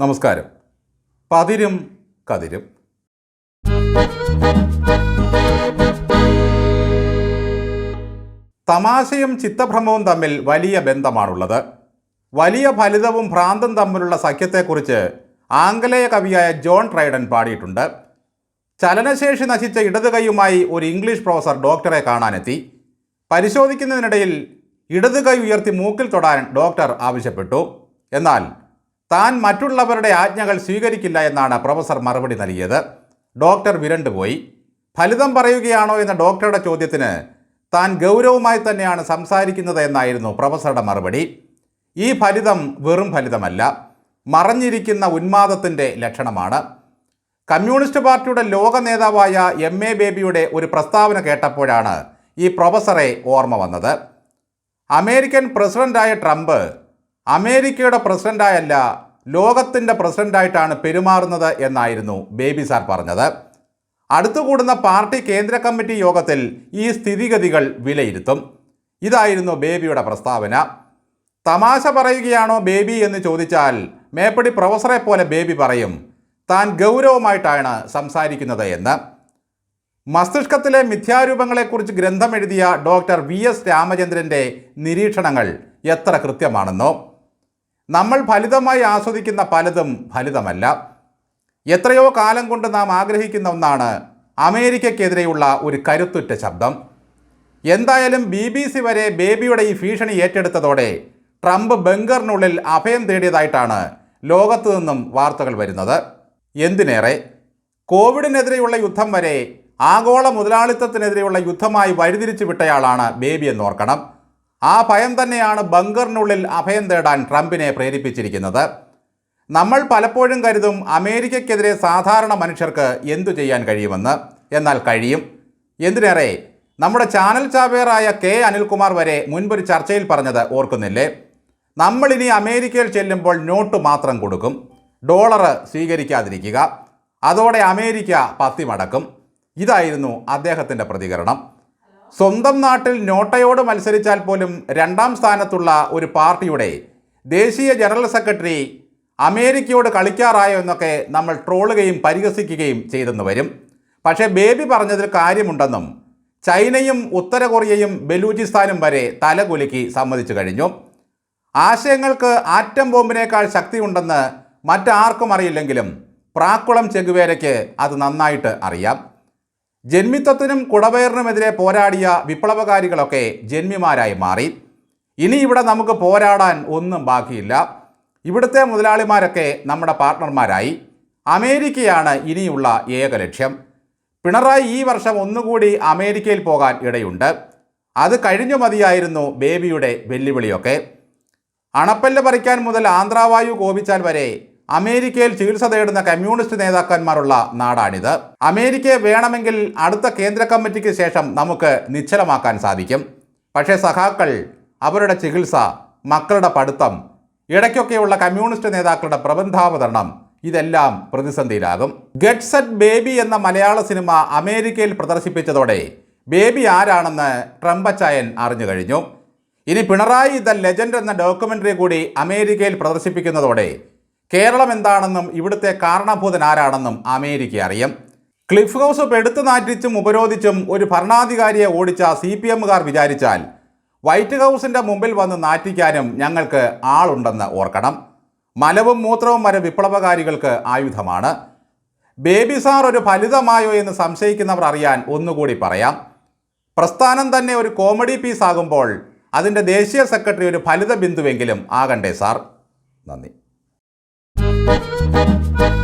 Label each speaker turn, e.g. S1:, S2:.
S1: നമസ്കാരം. പതിരും കതിരും. തമാശയും ചിത്തഭ്രമവും തമ്മിൽ വലിയ ബന്ധമാണുള്ളത്. വലിയ ഫലിതവും ഭ്രാന്തും തമ്മിലുള്ള സഖ്യത്തെക്കുറിച്ച് ആംഗലേയ കവിയായ ജോൺ ട്രൈഡൻ പാടിയിട്ടുണ്ട്. ചലനശേഷി നശിച്ച ഇടത് കൈയുമായി ഒരു ഇംഗ്ലീഷ് പ്രൊഫസർ ഡോക്ടറെ കാണാനെത്തി. പരിശോധിക്കുന്നതിനിടയിൽ ഇടത് കൈ ഉയർത്തി മൂക്കിൽ തൊടാൻ ഡോക്ടർ ആവശ്യപ്പെട്ടു. എന്നാൽ താൻ മറ്റുള്ളവരുടെ ആജ്ഞകൾ സ്വീകരിക്കില്ല എന്നാണ് പ്രൊഫസർ മറുപടി നൽകിയത്. ഡോക്ടർ വിരണ്ടുപോയി ഫലിതം പറയുകയാണോ എന്ന ഡോക്ടറുടെ ചോദ്യത്തിന് താൻ ഗൗരവമായി തന്നെയാണ് സംസാരിക്കുന്നത് എന്നായിരുന്നു പ്രൊഫസറുടെ മറുപടി. ഈ ഫലിതം വെറും ഫലിതമല്ല മറഞ്ഞിരിക്കുന്ന ഉന്മാദത്തിന്റെ ലക്ഷണമാണ്. കമ്മ്യൂണിസ്റ്റ് പാർട്ടിയുടെ ലോക നേതാവായ എം എ ബേബിയുടെ ഒരു പ്രസ്താവന കേട്ടപ്പോഴാണ് ഈ പ്രൊഫസറെ ഓർമ്മ വന്നത്. അമേരിക്കൻ പ്രസിഡന്റായ ട്രംപ് അമേരിക്കയുടെ പ്രസിഡന്റായല്ല ലോകത്തിന്റെ പ്രസിഡന്റായിട്ടാണ് പെരുമാറുന്നത് എന്നായിരുന്നു ബേബി സാർ പറഞ്ഞത്. അടുത്തുകൂടുന്ന പാർട്ടി കേന്ദ്ര കമ്മിറ്റി യോഗത്തിൽ ഈ സ്ഥിതിഗതികൾ വിലയിരുത്തും. ഇതായിരുന്നു ബേബിയുടെ പ്രസ്താവന. തമാശ പറയുകയാണോ ബേബി എന്ന് ചോദിച്ചാൽ മേപ്പടി പ്രൊഫസറെ പോലെ ബേബി പറയും. താൻ ഗൗരവമായിട്ടാണ് സംസാരിക്കുന്നത് എന്ന്. മസ്തിഷ്കത്തിലെ മിഥ്യാരൂപങ്ങളെക്കുറിച്ച് ഗ്രന്ഥം എഴുതിയ ഡോക്ടർ വി എസ് രാമചന്ദ്രന്റെ നിരീക്ഷണങ്ങൾ എത്ര കൃത്യമാണെന്നോ. നമ്മൾ ഫലിതമായി ആസ്വദിക്കുന്ന പലതും ഫലിതമല്ല. എത്രയോ കാലം കൊണ്ട് നാം ആഗ്രഹിക്കുന്ന ഒന്നാണ് അമേരിക്കയ്ക്കെതിരെയുള്ള ഒരു കരുത്തുറ്റ ശബ്ദം. എന്തായാലും ബി ബി സി വരെ ബേബിയുടെ ഈ ഭീഷണി ഏറ്റെടുത്തതോടെ ട്രംപ് ബംഗറിനുള്ളിൽ അഭയം തേടിയതായിട്ടാണ് ലോകത്തു നിന്നും വാർത്തകൾ വരുന്നത്. എന്തിനേറെ? കോവിഡിനെതിരെയുള്ള യുദ്ധം വരെ ആഗോള മുതലാളിത്തത്തിനെതിരെയുള്ള യുദ്ധമായി വഴിതിരിച്ചു വിട്ടയാളാണ് ബേബി എന്നോർക്കണം. ആ ഭയം തന്നെയാണ് ബങ്കറിനുള്ളിൽ അഭയം തേടാൻ ട്രംപിനെ പ്രേരിപ്പിച്ചിരിക്കുന്നത്. നമ്മൾ പലപ്പോഴും കരുതും അമേരിക്കയ്ക്കെതിരെ സാധാരണ മനുഷ്യർക്ക് എന്തു ചെയ്യാൻ കഴിയുമെന്ന്. എന്നാൽ കഴിയും. എന്തിനേറെ നമ്മുടെ ചാനൽ ചാവേറായ കെ അനിൽകുമാർ വരെ മുൻപൊരു ചർച്ചയിൽ പറഞ്ഞത് ഓർക്കുന്നില്ലേ? നമ്മളിനി അമേരിക്കയിൽ ചെല്ലുമ്പോൾ നോട്ട് മാത്രം കൊടുക്കും. ഡോളർ സ്വീകരിക്കാതിരിക്കുക. അതോടെ അമേരിക്ക പത്തി മടക്കും ഇതായിരുന്നു അദ്ദേഹത്തിന്റെ പ്രതികരണം. സ്വന്തം നാട്ടിൽ നോട്ടയോട് മത്സരിച്ചാൽ പോലും രണ്ടാം സ്ഥാനത്തുള്ള ഒരു പാർട്ടിയുടെ ദേശീയ ജനറൽ സെക്രട്ടറി അമേരിക്കയോട് കളിക്കാറായോ എന്നൊക്കെ നമ്മൾ ട്രോളുകയും പരിഹസിക്കുകയും ചെയ്തെന്ന് വരും. പക്ഷേ ബേബി പറഞ്ഞതിൽ കാര്യമുണ്ടെന്നും ചൈനയും ഉത്തര കൊറിയയും ബലൂചിസ്ഥാനും വരെ തലകുലുക്കി സമ്മതിച്ചു കഴിഞ്ഞു. ആശയങ്ങൾക്ക് ആറ്റം ബോംബിനേക്കാൾ ശക്തിയുണ്ടെന്ന് മറ്റാർക്കും അറിയില്ലെങ്കിലും പ്രാക്കുളം ചെഗുവേരയ്ക്ക് അത് നന്നായിട്ട് അറിയാം. ജന്മിത്വത്തിനും കുടവയറിനുമെതിരെ പോരാടിയ വിപ്ലവകാരികളൊക്കെ ജന്മിമാരായി മാറി. ഇനി ഇവിടെ നമുക്ക് പോരാടാൻ ഒന്നും ബാക്കിയില്ല. ഇവിടുത്തെ മുതലാളിമാരൊക്കെ നമ്മുടെ പാർട്ട്ണർമാരായി അമേരിക്കയാണ് ഇനിയുള്ള ഏക ലക്ഷ്യം. പിണറായി ഈ വർഷം ഒന്നുകൂടി അമേരിക്കയിൽ പോകാൻ ഇടയുണ്ട്. അത് കഴിഞ്ഞു മതിയായിരുന്നു ബേബിയുടെ വെല്ലുവിളിയൊക്കെ. അണപ്പല്ല് പറിക്കാൻ മുതൽ ആന്ധ്രാവായു കോപിച്ചാൽ വരെ അമേരിക്കയിൽ ചികിത്സ തേടുന്ന കമ്മ്യൂണിസ്റ്റ് നേതാക്കന്മാരുള്ള നാടാണിത്. അമേരിക്കയെ വേണമെങ്കിൽ അടുത്ത കേന്ദ്ര കമ്മിറ്റിക്ക് ശേഷം നമുക്ക് നിശ്ചലമാക്കാൻ സാധിക്കും. പക്ഷേ സഖാക്കൾ അവരുടെ ചികിത്സ മക്കളുടെ പഠിത്തം ഇടയ്ക്കൊക്കെയുള്ള കമ്മ്യൂണിസ്റ്റ് നേതാക്കളുടെ പ്രബന്ധാവതരണം ഇതെല്ലാം പ്രതിസന്ധിയിലാകും. സെറ്റ് ബേബി എന്ന മലയാള സിനിമ അമേരിക്കയിൽ പ്രദർശിപ്പിച്ചതോടെ ബേബി ആരാണെന്ന് ട്രംപച്ചായൻ അറിഞ്ഞു കഴിഞ്ഞു. ഇനി പിണറായി ദ ലെജൻഡ് എന്ന ഡോക്യുമെന്ററി കൂടി അമേരിക്കയിൽ പ്രദർശിപ്പിക്കുന്നതോടെ കേരളം എന്താണെന്നും ഇവിടുത്തെ കാരണഭൂതൻ ആരാണെന്നും അമേരിക്ക അറിയാം. ക്ലിഫ് ഹൗസ് പെടുത്തു നാറ്റിച്ചും ഉപരോധിച്ചും ഒരു ഭരണാധികാരിയെ ഓടിച്ച സി പി എമ്മുകാർ വിചാരിച്ചാൽ വൈറ്റ് ഹൗസിന്റെ മുമ്പിൽ വന്ന് നാറ്റിക്കാനും ഞങ്ങൾക്ക് ആളുണ്ടെന്ന് ഓർക്കണം. മലവും മൂത്രവും വരെ വിപ്ലവകാരികൾക്ക് ആയുധമാണ്. ബേബി സാർ ഒരു ഫലിതമായോ എന്ന് സംശയിക്കുന്നവർ അറിയാൻ ഒന്നുകൂടി പറയാം. പ്രസ്ഥാനം തന്നെ ഒരു കോമഡി പീസ് ആകുമ്പോൾ അതിന്റെ ദേശീയ സെക്രട്ടറി ഒരു ഫലിത ബിന്ദുവെങ്കിലും ആകണ്ടേ സാർ. നന്ദി. Thank you.